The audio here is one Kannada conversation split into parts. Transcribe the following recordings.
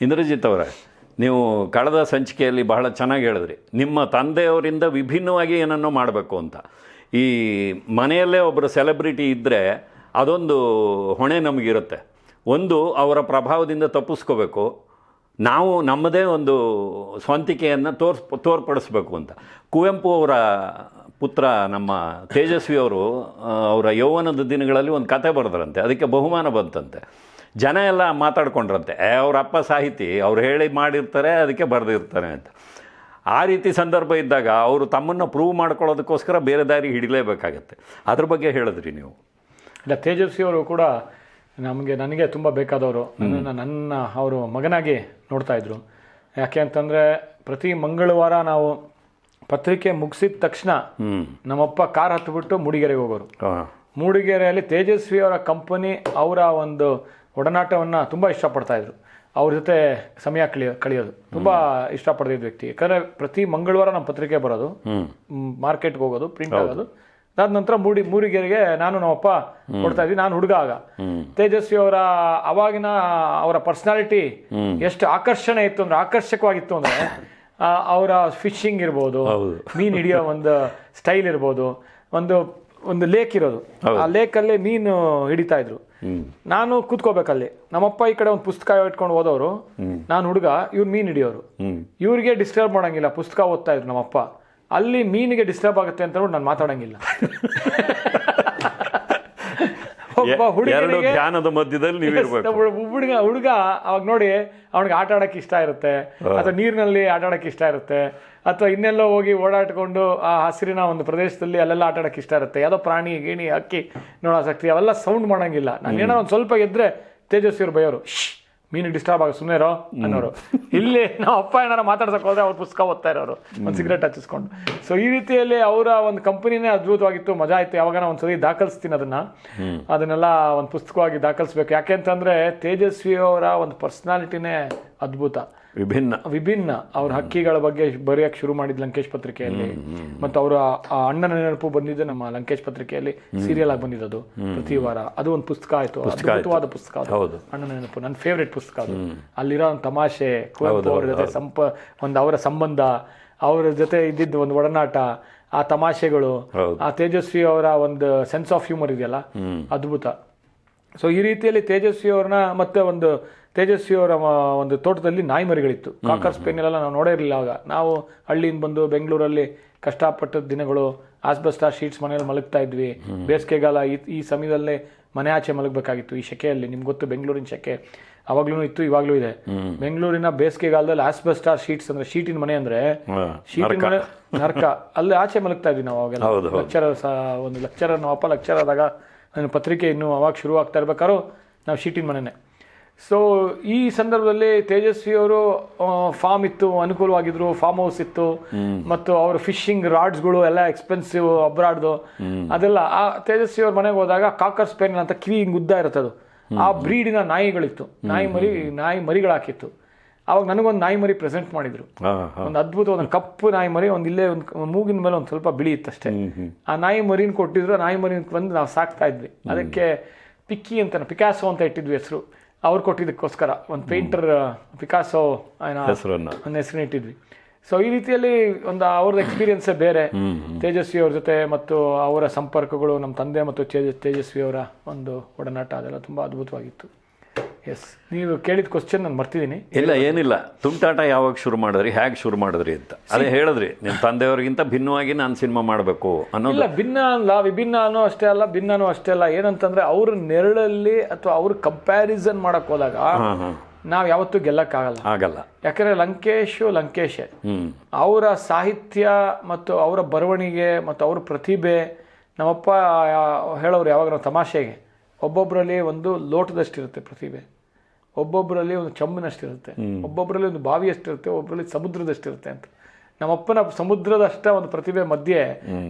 ಇಂದ್ರಜಿತ್ ಅವರೇ, ನೀವು ಕಳೆದ ಸಂಚಿಕೆಯಲ್ಲಿ ಬಹಳ ಚೆನ್ನಾಗಿ ಹೇಳಿದ್ರಿ. ನಿಮ್ಮ ತಂದೆಯವರಿಂದ ವಿಭಿನ್ನವಾಗಿ ಏನನ್ನೋ ಮಾಡಬೇಕು ಅಂತ. ಈ ಮನೆಯಲ್ಲೇ ಒಬ್ಬರು ಸೆಲೆಬ್ರಿಟಿ ಇದ್ದರೆ ಅದೊಂದು ಹೊಣೆ ನಮಗಿರುತ್ತೆ. ಒಂದು, ಅವರ ಪ್ರಭಾವದಿಂದ ತಪ್ಪಿಸ್ಕೋಬೇಕು. ನಾವು ನಮ್ಮದೇ ಒಂದು ಸ್ವಂತಿಕೆಯನ್ನು ತೋರ್ಸ್, ತೋರ್ಪಡಿಸ್ಬೇಕು ಅಂತ. ಕುವೆಂಪು ಅವರ ಪುತ್ರ, ನಮ್ಮ ತೇಜಸ್ವಿ ಅವರು ಅವರ ಯೌವನದ ದಿನಗಳಲ್ಲಿ ಒಂದು ಕತೆ ಬರೆದ್ರಂತೆ. ಅದಕ್ಕೆ ಬಹುಮಾನ ಬಂತಂತೆ. ಜನ ಎಲ್ಲ ಮಾತಾಡ್ಕೊಂಡ್ರಂತೆ ಅವ್ರ ಅಪ್ಪ ಸಾಹಿತಿ ಅವ್ರು ಹೇಳಿ ಮಾಡಿರ್ತಾರೆ ಅದಕ್ಕೆ ಬರೆದಿರ್ತಾರೆ ಅಂತ. ಆ ರೀತಿ ಸಂದರ್ಭ ಇದ್ದಾಗ ಅವರು ತಮ್ಮನ್ನು ಪ್ರೂವ್ ಮಾಡ್ಕೊಳ್ಳೋದಕ್ಕೋಸ್ಕರ ಬೇರೆ ದಾರಿ ಹಿಡಿಲೇಬೇಕಾಗತ್ತೆ. ಅದ್ರ ಬಗ್ಗೆ ಹೇಳಿದ್ರಿ ನೀವು. ಇಲ್ಲ ತೇಜಸ್ವಿ ಅವರು ಕೂಡ ನಮಗೆ ನನಗೆ ತುಂಬ ಬೇಕಾದವರು. ನನ್ನನ್ನು ನನ್ನ ಅವರು ಮಗನಾಗಿ ನೋಡ್ತಾ ಇದ್ರು. ಯಾಕೆ ಅಂತಂದರೆ ಪ್ರತಿ ಮಂಗಳವಾರ ನಾವು ಪತ್ರಿಕೆ ಮುಗಿಸಿದ ತಕ್ಷಣ ನಮ್ಮಪ್ಪ ಕಾರ್ ಹತ್ಬಿಟ್ಟು ಮೂಡಿಗೆರೆಗೆ ಹೋಗೋರು. ಮೂಡಿಗೆರೆಯಲ್ಲಿ ತೇಜಸ್ವಿ ಅವರ ಕಂಪನಿ ಅವರ ಒಂದು ಒಡನಾಟವನ್ನು ತುಂಬ ಇಷ್ಟಪಡ್ತಾ ಇದ್ರು. ಅವ್ರ ಜೊತೆ ಸಮಯ ಕಳಿಯೋ ಕಳೆಯೋದು. ತುಂಬ ಇಷ್ಟಪಡ್ತಿದ್ದ ವ್ಯಕ್ತಿ. ಯಾಕಂದರೆ ಪ್ರತಿ ಮಂಗಳವಾರ ನಮ್ಮ ಪತ್ರಿಕೆ ಬರೋದು. ಮಾರ್ಕೆಟ್ಗೆ ಹೋಗೋದು ಪ್ರಿಂಟ್ ಆಗೋದು. ಅದಾದ ನಂತರ ಮೂಡಿ ಮೂಡಿಗೆರೆಗೆ ನಾನು ನಮ್ಮಪ್ಪ ಕೊಡ್ತಾ ಇದ್ವಿ. ನಾನು ಹುಡುಗ ಆಗ. ತೇಜಸ್ವಿ ಅವರ ಅವಾಗಿನ ಅವರ ಪರ್ಸನಾಲಿಟಿ ಎಷ್ಟು ಆಕರ್ಷಣೆ ಇತ್ತು ಅಂದ್ರೆ ಆಕರ್ಷಕವಾಗಿತ್ತು ಅಂದ್ರೆ ಅವರ ಫಿಶಿಂಗ್ ಇರ್ಬೋದು. ಮೀನ್ ಹಿಡಿಯೋ ಒಂದು ಸ್ಟೈಲ್ ಇರ್ಬೋದು ಒಂದು ಒಂದು ಲೇಕ್ ಇರೋದು. ಆ ಲೇಕಲ್ಲಿ ಮೀನು ಹಿಡಿತಾ ಇದ್ರು. ನಾನು ಕೂತ್ಕೋಬೇಕಲ್ಲಿ ನಮ್ಮಪ್ಪ ಈ ಕಡೆ ಒಂದು ಪುಸ್ತಕ ಇಟ್ಕೊಂಡು ಓದೋರು ನಾನು ಹುಡುಗ ಇವ್ರು ಮೀನ್ ಹಿಡಿಯೋರು. ಇವ್ರಿಗೆ ಡಿಸ್ಟರ್ಬ್ ಮಾಡಂಗಿಲ್ಲ. ಪುಸ್ತಕ ಓದ್ತಾ ಇದ್ರು ನಮ್ಮಪ್ಪ. ಅಲ್ಲಿ ಮೀನಿಗೆ ಡಿಸ್ಟರ್ಬ್ ಆಗುತ್ತೆ ಅಂತ ನಾನು ಮಾತಾಡಂಗಿಲ್ಲ. ಒಬ್ಬ ಎರಡು ಧ್ಯಾನದ ಮಧ್ಯದಲ್ಲಿ ನೀವು ಇರಬೇಕು. ಹುಡುಗ ಹುಡುಗ ಅವಾಗ ನೋಡಿ ಅವನಿಗೆ ಆಟ ಆಡಕ್ಕೆ ಇಷ್ಟ ಇರುತ್ತೆ ಅಥವಾ ನೀರಿನಲ್ಲಿ ಆಟ ಆಡಕ್ಕೆ ಇಷ್ಟ ಇರುತ್ತೆ ಅಥವಾ ಇನ್ನೆಲ್ಲೋ ಹೋಗಿ ಓಡಾಡ್ಕೊಂಡು ಆ ಹಸಿರಿನ ಒಂದು ಪ್ರದೇಶದಲ್ಲಿ ಅಲ್ಲೆಲ್ಲ ಆಟ ಆಡಕ್ಕೆ ಇಷ್ಟ ಇರುತ್ತೆ. ಯಾವುದೋ ಪ್ರಾಣಿ ಗೀಣಿ ಹಕ್ಕಿ ನೋಡೋ ಆಸಕ್ತಿ ಅವೆಲ್ಲ ಸೌಂಡ್ ಮಾಡಂಗಿಲ್ಲ. ನಾನು ಏನೋ ಒಂದು ಸ್ವಲ್ಪ ಎದ್ರೆ ತೇಜಸ್ವಿ ಬೈಯೋರು "ಶ್ಶ್, ಮೀನಿಗೆ ಡಿಸ್ಟರ್ಬ್ ಆಗ ಸುಮ್ಮನೆ ಇರೋ ಅನ್ನೋರು. ಇಲ್ಲಿ ನಾವು ಅಪ್ಪ ಏನಾರ ಮಾತಾಡ್ಸಕ್ಕೆ ಹೋದ್ರೆ ಅವ್ರು ಪುಸ್ತಕ ಓದ್ತಾ ಇರೋರು. ಒಂದು ಸಿಗರೇಟ್ ಹಚ್ಚಿಸ್ಕೊಂಡು. ಸೊ ಈ ರೀತಿಯಲ್ಲಿ ಅವರ ಒಂದು ಕಂಪನಿನೇ ಅದ್ಭುತವಾಗಿತ್ತು. ಮಜಾ ಆಯ್ತು. ಯಾವಾಗ ಒಂದು ಒಂದ್ಸರಿ ದಾಖಲಿಸ್ತೀನಿ ಅದನ್ನ. ಅದನ್ನೆಲ್ಲ ಒಂದು ಪುಸ್ತಕವಾಗಿ ದಾಖಲಿಸ್ಬೇಕು. ಯಾಕೆ ಅಂತಂದ್ರೆ ತೇಜಸ್ವಿ ಅವರ ಒಂದು ಪರ್ಸನಾಲಿಟಿನೇ ಅದ್ಭುತ. ವಿಭಿನ್ನ. ವಿಭಿನ್ನ. ಅವ್ರ ಹಕ್ಕಿಗಳ ಬಗ್ಗೆ ಬರೆಯಕ್ಕೆ ಶುರು ಮಾಡಿದ್ ಲಂಕೇಶ್ ಪತ್ರಿಕೆಯಲ್ಲಿ. ಮತ್ತು ಅವರ ಅಣ್ಣನ ನೆನಪು ಬಂದಿದ್ದು ನಮ್ಮ ಲಂಕೇಶ್ ಪತ್ರಿಕೆಯಲ್ಲಿ ಸೀರಿಯಲ್ ಆಗಿ ಬಂದಿದ್ದು ಪ್ರತಿ ವಾರ. ಅದು ಒಂದು ಪುಸ್ತಕ ಆಯ್ತು. ಅದ್ಭುತವಾದ ಪುಸ್ತಕ ಅದು. ಅಣ್ಣನ ನೆನಪು. ನನ್ನ ಫೇವ್ರೆಟ್ ಪುಸ್ತಕ ಅದು. ಅಲ್ಲಿರೋ ಒಂದು ತಮಾಷೆ ಕುವೆಂಪು ಅವ್ರ ಜೊತೆ ಸಂಪ ಒಂದು ಅವರ ಸಂಬಂಧ ಅವರ ಜೊತೆ ಇದ್ದಿದ್ದು ಒಂದು ಒಡನಾಟ ಆ ತಮಾಷೆಗಳು ಆ ತೇಜಸ್ವಿ ಅವರ ಒಂದು ಸೆನ್ಸ್ ಆಫ್ ಹ್ಯೂಮರ್ ಇದೆಯಲ್ಲ? ಅದ್ಭುತ. ಸೊ ಈ ರೀತಿಯಲ್ಲಿ ತೇಜಸ್ವಿ ಅವ್ರನ್ನ ಮತ್ತೆ ಒಂದು ತೇಜಸ್ವಿ ಅವರ ಒಂದು ತೋಟದಲ್ಲಿ ನಾಯಿ ಮರಿಗಳಿತ್ತು ಕಾಕರ್ ಸ್ಪೇನೆಲ್ಲ ನಾವು ನೋಡೇ ಇರಲಿಲ್ಲ ಆವಾಗ ನಾವು ಹಳ್ಳಿಯಿಂದ ಬಂದು ಬೆಂಗಳೂರಲ್ಲಿ ಕಷ್ಟಪಟ್ಟ ದಿನಗಳು ಆಸ್ಬೆಸ್ಟಾ ಶೀಟ್ಸ್ ಮನೆಯಲ್ಲಿ ಮಲಗ್ತಾ ಇದ್ವಿ. ಬೇಸಿಗೆಗಾಲ ಈ ಈ ಸಮಯದಲ್ಲೇ ಮನೆ ಆಚೆ ಮಲಗಬೇಕಾಗಿತ್ತು. ಈ ಶೆಕೆಯಲ್ಲಿ ನಿಮ್ಗೆ ಗೊತ್ತು ಬೆಂಗಳೂರಿನ ಶೆಕೆ ಅವಾಗ್ಲೂ ಇತ್ತು ಇವಾಗ್ಲೂ ಇದೆ. ಬೆಂಗಳೂರಿನ ಬೇಸಿಗೆಗಾಲದಲ್ಲಿ ಆಸ್ಬೆಸ್ಟಾ ಶೀಟ್ಸ್ ಅಂದ್ರೆ ಶೀಟಿನ ಮನೆ ಅಂದ್ರೆ ಶೀಟಿನ ಮನೆ ನರ್ಕ. ಅಲ್ಲಿ ಆಚೆ ಮಲಗ್ತಾ ಇದ್ವಿ ನಾವು ಅವಾಗೆಲ್ಲ. ಲೆಕ್ಚರರ್ ಒಂದು ಲೆಕ್ಚರ್ ನಾವು ಅಪ್ಪ ಲೆಕ್ಚರ್ ಆದಾಗ ನನ್ನ ಪತ್ರಿಕೆ ಇನ್ನೂ ಅವಾಗ ಶುರು ಆಗ್ತಾ ಇರ್ಬೇಕಾದ್ರೂ ನಾವು ಶೀಟಿನ ಮನೆಯೇ ಸೊ ಈ ಸಂದರ್ಭದಲ್ಲಿ ತೇಜಸ್ವಿ ಅವರು ಫಾರ್ಮ್ ಇತ್ತು ಅನುಕೂಲವಾಗಿದ್ರು ಫಾರ್ಮ್ ಹೌಸ್ ಇತ್ತು ಮತ್ತು ಅವ್ರ ಫಿಶಿಂಗ್ ರಾಡ್ಸ್ಗಳು ಎಲ್ಲ ಎಕ್ಸ್ಪೆನ್ಸಿವ್ ಅಬ್ರಾಡ್ದು ಅದೆಲ್ಲ. ಆ ತೇಜಸ್ವಿ ಅವ್ರ ಮನೆಗೆ ಹೋದಾಗ ಕಾಕರ್ ಸ್ಪೇನ್ ಅಂತ ಕಿವಿ ಹಿಂಗ್ ಉದ್ದ ಇರುತ್ತದು ಆ ಬ್ರೀಡಿನ ನಾಯಿಗಳಿತ್ತು. ನಾಯಿ ಮರಿ ನಾಯಿ ಮರಿಗಳು ಅವಾಗ ನನಗೊಂದು ನಾಯಿ ಮರಿ ಪ್ರೆಸೆಂಟ್ ಮಾಡಿದ್ರು. ಒಂದು ಅದ್ಭುತ ಒಂದು ಕಪ್ಪು ನಾಯಿ ಮರಿ ಒಂದು ಇಲ್ಲೇ ಒಂದು ಮೂಗಿನ ಮೇಲೆ ಒಂದು ಸ್ವಲ್ಪ ಬಿಳಿ ಇತ್ತಷ್ಟೇ. ಆ ನಾಯಿ ಮರಿನ ಕೊಟ್ಟಿದ್ರು ನಾಯಿ ಮರಿನ ಬಂದು ನಾವು ಸಾಕ್ತಾ ಇದ್ವಿ. ಅದಕ್ಕೆ ಪಿಕ್ಕಿ ಅಂತ ಪಿಕಾಸೋ ಅಂತ ಇಟ್ಟಿದ್ವಿ ಹೆಸರು. ಅವ್ರು ಕೊಟ್ಟಿದ್ದಕ್ಕೋಸ್ಕರ ಒಂದು ಪೇಂಟರ್ ಪಿಕಾಸೋ ಒಂದು ಹೆಸರನ್ನ ಇಟ್ಟಿದ್ವಿ. ಸೊ ಈ ರೀತಿಯಲ್ಲಿ ಒಂದು ಅವ್ರದ್ದು ಎಕ್ಸ್ಪೀರಿಯನ್ಸೇ ಬೇರೆ. ತೇಜಸ್ವಿ ಅವ್ರ ಜೊತೆ ಮತ್ತು ಅವರ ಸಂಪರ್ಕಗಳು ನಮ್ಮ ತಂದೆ ಮತ್ತು ತೇಜಸ್ ತೇಜಸ್ವಿ ಅವರ ಒಂದು ಒಡನಾಟ ಅದೆಲ್ಲ ತುಂಬ ಅದ್ಭುತವಾಗಿತ್ತು. ಎಸ್ ನೀವು ಕೇಳಿದ ಕ್ವಶನ್ ನಾನು ಮರ್ತಿದ್ದೀನಿ ಇಲ್ಲ ಏನಿಲ್ಲ. ತುಂಟಾಟ ಯಾವಾಗ ಶುರು ಮಾಡಿದ್ರಿ? ಹೇಗೆ ಶುರು ಮಾಡಿದ್ರಿ ಅಂತ. ಅದೇ ಹೇಳಿದ್ರಿ ನಿಮ್ಮ ತಂದೆಯವ್ರಿಗಿಂತ ಭಿನ್ನವಾಗಿ ನಾನು ಸಿನಿಮಾ ಮಾಡಬೇಕು ಅನ್ನೋದು. ಇಲ್ಲ ಭಿನ್ನ ಅಲ್ಲ ವಿಭಿನ್ನ ಅನ್ನೋ ಅಷ್ಟೇ ಅಲ್ಲ ಭಿನ್ನನೂ ಅಷ್ಟೇ ಅಲ್ಲ. ಏನಂತಂದ್ರೆ ಅವ್ರ ನೆರಳಲ್ಲಿ ಅಥವಾ ಅವ್ರ ಕಂಪ್ಯಾರಿಸನ್ ಮಾಡಕ್ ಹೋದಾಗ ಹಾಂ ಯಾವತ್ತೂ ಗೆಲ್ಲಕ್ಕಾಗಲ್ಲ. ಆಗಲ್ಲ. ಯಾಕಂದ್ರೆ ಲಂಕೇಶು ಲಂಕೇಶೆ. ಅವರ ಸಾಹಿತ್ಯ ಮತ್ತು ಅವರ ಬರವಣಿಗೆ ಮತ್ತು ಅವ್ರ ಪ್ರತಿಭೆ ನಮ್ಮಪ್ಪ ಹೇಳೋರು ಯಾವಾಗ ನಾವು ತಮಾಷೆಗೆ. ಒಬ್ಬೊಬ್ಬರಲ್ಲಿ ಒಂದು ಲೋಟದಷ್ಟಿರುತ್ತೆ ಪ್ರತಿಭೆ. ಒಬ್ಬೊಬ್ಬರಲ್ಲಿ ಒಂದು ಚಮ್ಮನಷ್ಟಿರುತ್ತೆ ಒಬ್ಬೊಬ್ಬರಲ್ಲಿ ಒಂದು ಬಾವಿಯಷ್ಟಿರುತ್ತೆ ಒಬ್ಬರಲ್ಲಿ ಸಮುದ್ರದಷ್ಟಿರುತ್ತೆ ಅಂತ. ನಮ್ಮಪ್ಪನ ಸಮುದ್ರದಷ್ಟ ಒಂದು ಪ್ರತಿಭೆ ಮಧ್ಯೆ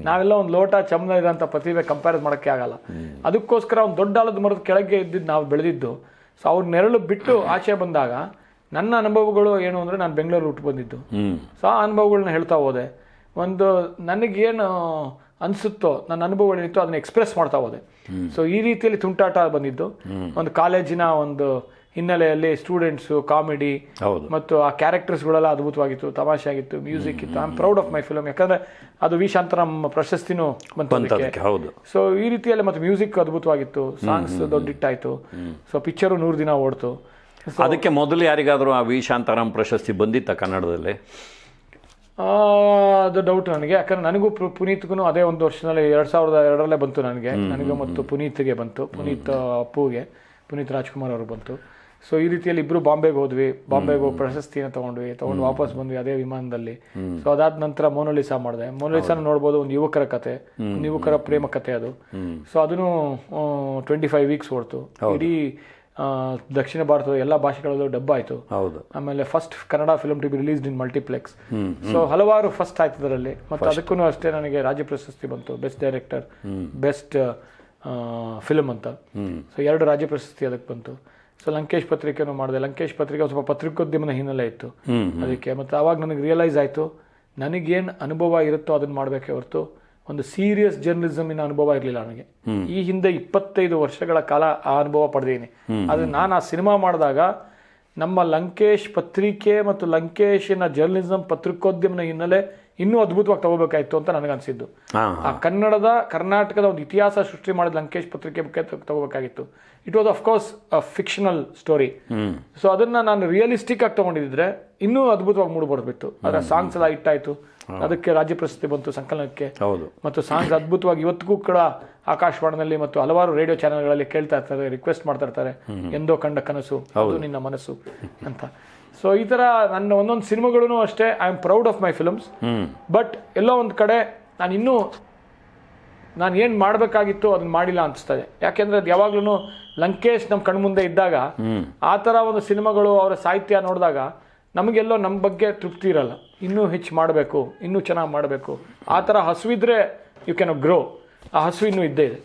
ನಾವೆಲ್ಲ ಒಂದು ಲೋಟ ಚಮ್ಮನ ಇರೋಂಥ ಪ್ರತಿಭೆ ಕಂಪೇರ್ ಮಾಡೋಕ್ಕೆ ಆಗಲ್ಲ. ಅದಕ್ಕೋಸ್ಕರ ಒಂದು ದೊಡ್ಡ ಆಲದ ಮರದ ಕೆಳಗೆ ಇದ್ದಿದ್ದು ನಾವು ಬೆಳೆದಿದ್ದು. ಸೊ ಅವ್ರ ನೆರಳು ಬಿಟ್ಟು ಆಚೆ ಬಂದಾಗ ನನ್ನ ಅನುಭವಗಳು ಏನು ಅಂದರೆ ನಾನು ಬೆಂಗಳೂರು ಹುಟ್ಟು ಬಂದಿದ್ದು. ಸೊ ಆ ಅನುಭವಗಳನ್ನ ಹೇಳ್ತಾ ಹೋದೆ. ಒಂದು ನನಗೇನು ಅನಿಸುತ್ತೋ ನನ್ನ ಅನುಭವಗಳೇನಿತ್ತು ಅದನ್ನ ಎಕ್ಸ್ಪ್ರೆಸ್ ಮಾಡ್ತಾ ಹೋದೆ. ಸೊ ಈ ರೀತಿಯಲ್ಲಿ ತುಂಟಾಟ ಬಂದಿದ್ದು. ಒಂದು ಕಾಲೇಜಿನ ಒಂದು ಹಿನ್ನೆಲೆಯಲ್ಲಿ ಸ್ಟೂಡೆಂಟ್ಸು ಕಾಮಿಡಿ ಮತ್ತು ಆ ಕ್ಯಾರೆಕ್ಟರ್ಸ್ಗಳೆಲ್ಲ ಅದ್ಭುತವಾಗಿತ್ತು ತಮಾಷೆ ಆಗಿತ್ತು ಮ್ಯೂಸಿಕ್ ಇತ್ತು. I am proud of my film ಯಾಕಂದ್ರೆ ಅದು ವಿ ಶಾಂತರಾಮ್ ಪ್ರಶಸ್ತಿನೂ ಬಂತು ಹೌದು. ಸೊ ಈ ರೀತಿಯಲ್ಲಿ ಮತ್ತೆ ಮ್ಯೂಸಿಕ್ ಅದ್ಭುತವಾಗಿತ್ತು. ಸಾಂಗ್ಸ್ ದೊಡ್ಡ ಹಿಟ್ಟಾಯ್ತು ಸೊ ಪಿಕ್ಚರು ನೂರು ದಿನ ಓಡ್ತು. ಅದಕ್ಕೆ ಮೊದಲು ಯಾರಿಗಾದರೂ ಆ ವಿ ಶಾಂತಾರಾಮ್ ಪ್ರಶಸ್ತಿ ಬಂದಿತ್ತ ಕನ್ನಡದಲ್ಲಿ? ಅದು ಡೌಟ್ ನನಗೆ. ಯಾಕಂದ್ರೆ ನನಗೂ ಪುನೀತ್ಗೂ ಅದೇ ಒಂದು ವರ್ಷದಲ್ಲಿ ಎರಡ್ ಸಾವಿರದ ಎರಡರಲ್ಲೇ ಬಂತು ನನಗೆ. ನನಗೆ ಮತ್ತು ಪುನೀತ್ಗೆ ಬಂತು. ಪುನೀತ್ ಅಪ್ಪುಗೆ ಪುನೀತ್ ರಾಜ್ಕುಮಾರ್ ಅವರು ಬಂತು. ಸೊ ಈ ರೀತಿಯಲ್ಲಿ ಇಬ್ರು ಬಾಂಬೆಗೆ ಹೋದ್ವಿ. ಬಾಂಬೆಗೆ ಹೋಗಿ ಪ್ರಶಸ್ತಿನ ತಗೊಂಡ್ವಿ. ತಗೊಂಡು ವಾಪಸ್ ಬಂದ್ವಿ ಅದೇ ವಿಮಾನದಲ್ಲಿ. ಸೊ ಅದಾದ ನಂತರ ಮೋನೋಲಿಸಾ ಮಾಡಿದೆ. ಮೋನೋಲಿಸಾನ ನೋಡ್ಬೋದು ಒಂದು ಯುವಕರ ಕತೆ. ಒಂದು ಯುವಕರ ಪ್ರೇಮ ಕತೆ ಅದು. ಸೊ ಅದನ್ನು ಟ್ವೆಂಟಿ ಫೈವ್ ವೀಕ್ಸ್ ಓಡ್ತು. ಇಡೀ ದಕ್ಷಿಣ ಭಾರತದ ಎಲ್ಲ ಭಾಷೆಗಳಲ್ಲೂ ಡಬ್ಬ ಆಯಿತು ಹೌದು. ಆಮೇಲೆ first Kannada film to be released in multiplex so ಹಲವಾರು ಫಸ್ಟ್ ಆಯ್ತು ಅದರಲ್ಲಿ ಮತ್ತು ಅದಕ್ಕೂ ಅಷ್ಟೇ ನನಗೆ ರಾಜ್ಯ ಪ್ರಶಸ್ತಿ ಬಂತು. ಬೆಸ್ಟ್ ಡೈರೆಕ್ಟರ್ ಬೆಸ್ಟ್ ಫಿಲ್ಮ್ ಅಂತ. ಸೊ ಎರಡು ರಾಜ್ಯ ಪ್ರಶಸ್ತಿ ಅದಕ್ಕೆ ಬಂತು. ಸೊ ಲಂಕೇಶ್ ಪತ್ರಿಕೆನೂ ಮಾಡಿದೆ. ಲಂಕೇಶ್ ಪತ್ರಿಕೆ ಸ್ವಲ್ಪ ಪತ್ರಿಕೋದ್ಯಮನ ಹಿನ್ನೆಲೆ ಇತ್ತು. ಅದಕ್ಕೆ ಮತ್ತು ಆವಾಗ ನನಗೆ ರಿಯಲೈಸ್ ಆಯಿತು ನನಗೇನು ಅನುಭವ ಇರುತ್ತೋ ಅದನ್ನು ಮಾಡಬೇಕೇ ಹೊರತು ಒಂದು ಸೀರಿಯಸ್ ಜರ್ನಲಿಸಮಿನ ಅನುಭವ ಇರಲಿಲ್ಲ ನನಗೆ. ಈ ಹಿಂದೆ ಇಪ್ಪತ್ತೈದು ವರ್ಷಗಳ ಕಾಲ ಆ ಅನುಭವ ಪಡೆದೇನೆ. ಆದರೆ ನಾನು ಆ ಸಿನಿಮಾ ಮಾಡಿದಾಗ ನಮ್ಮ ಲಂಕೇಶ್ ಪತ್ರಿಕೆ ಮತ್ತು ಲಂಕೇಶಿನ ಜರ್ನಲಿಸಂ ಪತ್ರಿಕೋದ್ಯಮನ ಹಿನ್ನೆಲೆ ಇನ್ನೂ ಅದ್ಭುತವಾಗಿ ತಗೋಬೇಕಾಯ್ತು ಅಂತ ನನಗೆ ಅನ್ಸಿದ್ದು. ಆ ಕನ್ನಡದ ಕರ್ನಾಟಕದ ಒಂದು ಇತಿಹಾಸ ಸೃಷ್ಟಿ ಮಾಡಿದ ಲಂಕೇಶ್ ಪತ್ರಿಕೆ ಬಗ್ಗೆ ತಗೋಬೇಕಾಗಿತ್ತು. It was of course a fictional story so ಅದನ್ನ ನಾನು ರಿಯಲಿಸ್ಟಿಕ್ ಆಗಿ ತಗೊಂಡಿದ್ರೆ ಇನ್ನೂ ಅದ್ಭುತವಾಗಿ ಮೂಡ್ಬರ್ಬಿಟ್ಟು ಅದರ ಸಾಂಗ್ಸ್ ಎಲ್ಲ ಹಿಟ್ಟಾಯ್ತು ಅದಕ್ಕೆ ರಾಜ್ಯ ಪ್ರಶಸ್ತಿ ಬಂತು ಸಂಕಲನಕ್ಕೆ. ಹೌದು. ಮತ್ತು ಸಾಂಗ್ಸ್ ಅದ್ಭುತವಾಗಿ ಇವತ್ತಿಗೂ ಕೂಡ ಆಕಾಶವಾಣಿನಲ್ಲಿ ಮತ್ತು ಹಲವಾರು ರೇಡಿಯೋ ಚಾನೆಲ್ಗಳಲ್ಲಿ ಕೇಳ್ತಾ ಇರ್ತಾರೆ ರಿಕ್ವೆಸ್ಟ್ ಮಾಡ್ತಾ ಇರ್ತಾರೆ. ಎಂದೋ ಕಂಡ ಕನಸು ಅದು ನಿನ್ನ ಮನಸ್ಸು ಅಂತ. ಸೊ ಈ ತರ ನನ್ನ ಒಂದೊಂದು ಸಿನಿಮಾಗಳೂ ಅಷ್ಟೇ I am proud of my films but ಎಲ್ಲೋ ಒಂದು ಕಡೆ ನಾನು ಇನ್ನೂ ನಾನು ಏನು ಮಾಡಬೇಕಾಗಿತ್ತು ಅದನ್ನ ಮಾಡಿಲ್ಲ ಅನಿಸ್ತದೆ ಯಾಕೆಂದ್ರೆ ಅದು ಯಾವಾಗ್ಲೂ ಲಂಕೇಶ್ ನಮ್ಮ ಕಣ್ಮುಂದೆ ಇದ್ದಾಗ ಆ ಥರ ಒಂದು ಸಿನಿಮಾಗಳು ಅವರ ಸಾಹಿತ್ಯ ನೋಡಿದಾಗ ನಮಗೆಲ್ಲೋ ನಮ್ಮ ಬಗ್ಗೆ ತೃಪ್ತಿ ಇರಲ್ಲ. ಇನ್ನೂ ಹೆಚ್ಚು ಮಾಡಬೇಕು ಇನ್ನೂ ಚೆನ್ನಾಗಿ ಮಾಡಬೇಕು. ಆ ಥರ ಹಸುವಿದ್ರೆ ಯು ಕ್ಯಾನ್ ಗ್ರೋ ಆ ಹಸು ಇನ್ನೂ ಇದ್ದೇ ಇದೆ.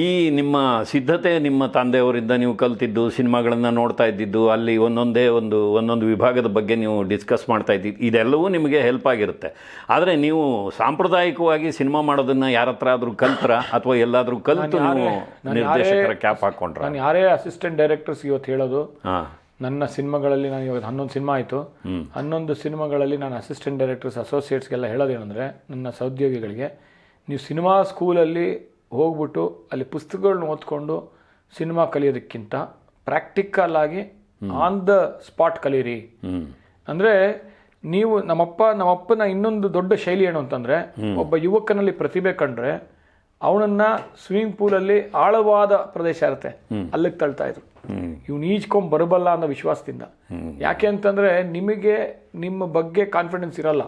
ಈ ನಿಮ್ಮ ಸಿದ್ಧತೆ ನಿಮ್ಮ ತಂದೆಯವರಿಂದ ನೀವು ಕಲ್ತಿದ್ದು ಸಿನಿಮಾಗಳನ್ನು ನೋಡ್ತಾ ಇದ್ದಿದ್ದು ಅಲ್ಲಿ ಒಂದೊಂದೇ ಒಂದು ಒಂದೊಂದು ವಿಭಾಗದ ಬಗ್ಗೆ ನೀವು ಡಿಸ್ಕಸ್ ಮಾಡ್ತಾ ಇದ್ದಿದ್ದು ಇದೆಲ್ಲವೂ ನಿಮಗೆ ಹೆಲ್ಪ್ ಆಗಿರುತ್ತೆ. ಆದರೆ ನೀವು ಸಾಂಪ್ರದಾಯಿಕವಾಗಿ ಸಿನಿಮಾ ಮಾಡೋದನ್ನ ಯಾರ ಹತ್ರ ಆದರೂ ಕಲ್ತ್ರ? ಅಥವಾ ಎಲ್ಲಾದರೂ ಕಲ್ತು ನೀವು ನಿರ್ದೇಶಕರ ಕ್ಯಾಪ್ ಹಾಕ್ಕೊಂಡ್ರೆ ನಾನು ಯಾರೇ ಅಸಿಸ್ಟೆಂಟ್ ಡೈರೆಕ್ಟರ್ಸ್ ಇವತ್ತು ಹೇಳೋದು ಹಾಂ. ನನ್ನ ಸಿನಿಮಾಗಳಲ್ಲಿ ನಾನು ಇವಾಗ ಹನ್ನೊಂದು ಸಿನಿಮಾ ಆಯಿತು. ಹನ್ನೊಂದು ಸಿನಿಮಾಗಳಲ್ಲಿ ನಾನು ಅಸಿಸ್ಟೆಂಟ್ ಡೈರೆಕ್ಟರ್ಸ್ ಅಸೋಸಿಯೇಟ್ಸ್ಗೆಲ್ಲ ಹೇಳೋದೇನೆಂದರೆ ನನ್ನ ಸಹೋದ್ಯೋಗಿಗಳಿಗೆ ನೀವು ಸಿನಿಮಾ ಸ್ಕೂಲಲ್ಲಿ ಹೋಗ್ಬಿಟ್ಟು ಅಲ್ಲಿ ಪುಸ್ತಕಗಳನ್ನ ಓದ್ಕೊಂಡು ಸಿನಿಮಾ ಕಲಿಯೋದಕ್ಕಿಂತ ಪ್ರಾಕ್ಟಿಕಲ್ ಆಗಿ ಆನ್ ದ ಸ್ಪಾಟ್ ಕಲೀರಿ. ಅಂದರೆ ನೀವು ನಮ್ಮಪ್ಪ ನಮ್ಮಪ್ಪನ ಇನ್ನೊಂದು ದೊಡ್ಡ ಶೈಲಿ ಏನು ಅಂತಂದರೆ ಒಬ್ಬ ಯುವಕನಲ್ಲಿ ಪ್ರತಿಭೆ ಕಂಡ್ರೆ ಅವನನ್ನ ಸ್ವಿಮ್ಮಿಂಗ್ ಪೂಲಲ್ಲಿ ಆಳವಾದ ಪ್ರದೇಶ ಇರುತ್ತೆ. ಅಲ್ಲಿಗೆ ತಳ್ತಾ ಇದ್ರು. ಹ್ಞೂ ಇವ್ನು ಈಜ್ಕೊಂಡ್ ಬರಬಲ್ಲ ಅನ್ನೋ ವಿಶ್ವಾಸದಿಂದ. ಯಾಕೆ ಅಂತಂದರೆ ನಿಮಗೆ ನಿಮ್ಮ ಬಗ್ಗೆ ಕಾನ್ಫಿಡೆನ್ಸ್ ಇರಲ್ಲ.